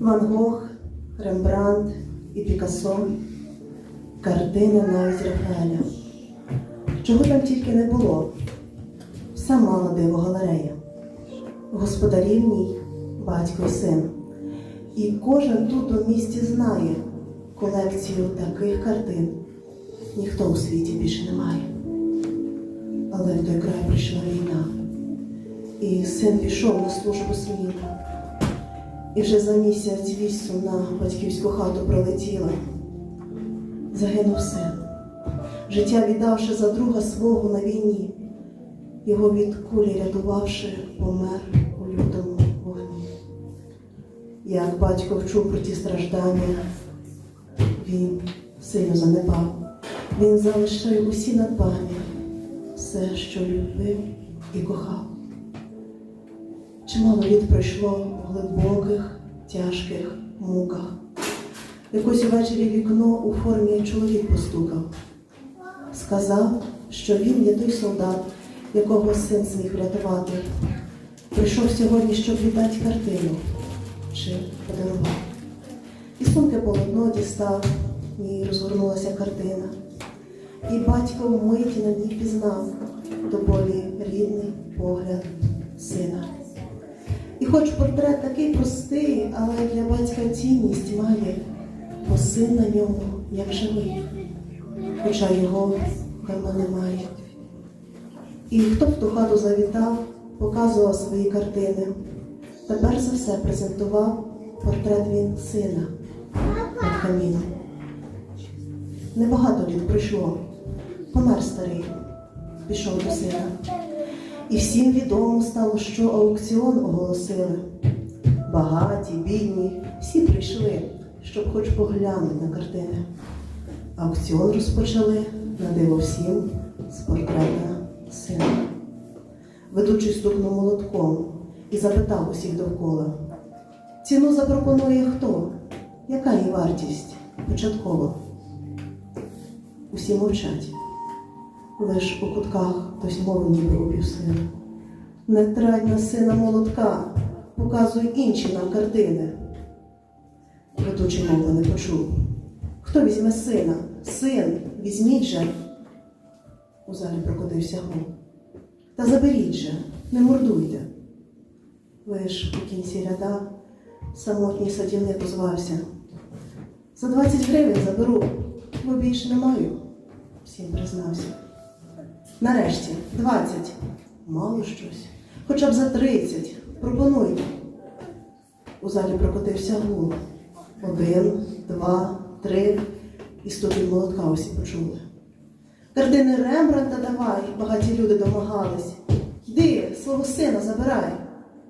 Ван Гог, Рембрандт і Пікассо, картини навіть Рафаеля. Чого там тільки не було, все мала диво галерея. Господарів ній батько і син. І кожен тут у місті знає колекцію таких картин. Ніхто у світі більше не має. Але в той край прийшла війна, і син пішов на службу світу. І вже за місяць вісу на батьківську хату пролетіла. Загинув син, життя віддавши за друга свого на війні, його від кулі рятувавши, помер у лютому вогні. Як батько вчув про ті страждання, він сильно занепав. Він залишив усі надбання, все, що любив і кохав. Чимало літ пройшло глибоких, тяжких муках. Якось увечері вікно у формі чоловік постукав. Сказав, що він є той солдат, якого син зміг врятувати. Прийшов сьогодні, щоб віддати картину чи подарував. І сумки полотно дістав, в ній розгорнулася картина. І батько вмиті на ній пізнав до болі рідний погляд сина. Хоч портрет такий простий, але для батька цінність має, бо син на ньому як живий, хоча його давно немає. І хто в ту хату завітав, показував свої картини. Та перш за все презентував портрет він сина над каміном. Небагато літ пройшло, помер старий, пішов до сина. І всім відомо стало, що аукціон оголосили. Багаті, бідні, всі прийшли, щоб хоч поглянути на картини. Аукціон розпочали на диво всім з портрета сина. Ведучий стукнув молотком і запитав усіх довкола. Ціну запропонує хто? Яка її вартість? Початково. Усі мовчать. Лиш у кутках хтось мову ніби обівсив. Не трать на сина молотка, показуй інші нам картини. Ведучий мови не почув. Хто візьме сина? Син, візьміть же. У залі прокотився гул. Та заберіть же, не мордуйте. Лиш у кінці ряда самотній садівник озвався. За 20 гривень заберу, бо більше не маю, всім признався. Нарешті, 20. Мало щось. Хоча б за 30. Пропонуйте. У залі прокотився гул. Один, два, три. І стукіт молотка усі почули. Картини Рембранта давай, багаті люди домагались. Йди, свого сина забирай.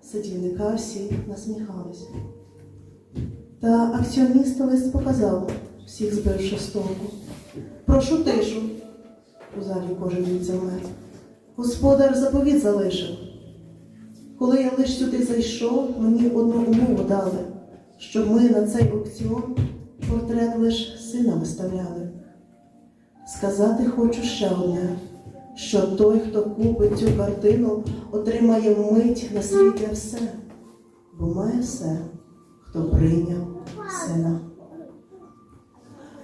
Садівника всі насміхались. Та акціоніст лист показав, всіх збивши з толку. Прошу тишу. У залі кожен завмер. Господар заповіт залишив. Коли я лиш сюди зайшов, мені одну умову дали, щоб ми на цей аукціон портрет лиш сина виставляли. Сказати хочу ще одне, що той, хто купить цю картину, отримає вмить на світі все, бо має все, хто прийняв сина.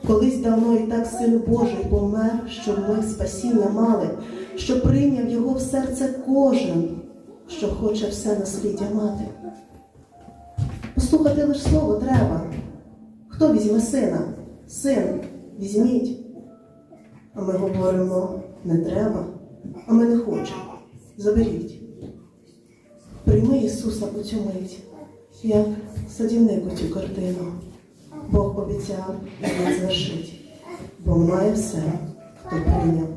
Колись давно і так син Божий помер, щоб ми спасіння мали, що прийняв його в серце кожен, що хоче все на світі мати. Послухати лиш слово треба. Хто візьме сина? Син, візьміть. А ми говоримо, не треба, а ми не хочемо. Заберіть. Прийми Ісуса по цю мить, як садівнику цю картину. Бог обіцяв і він звершить, бо має все, хто прийняв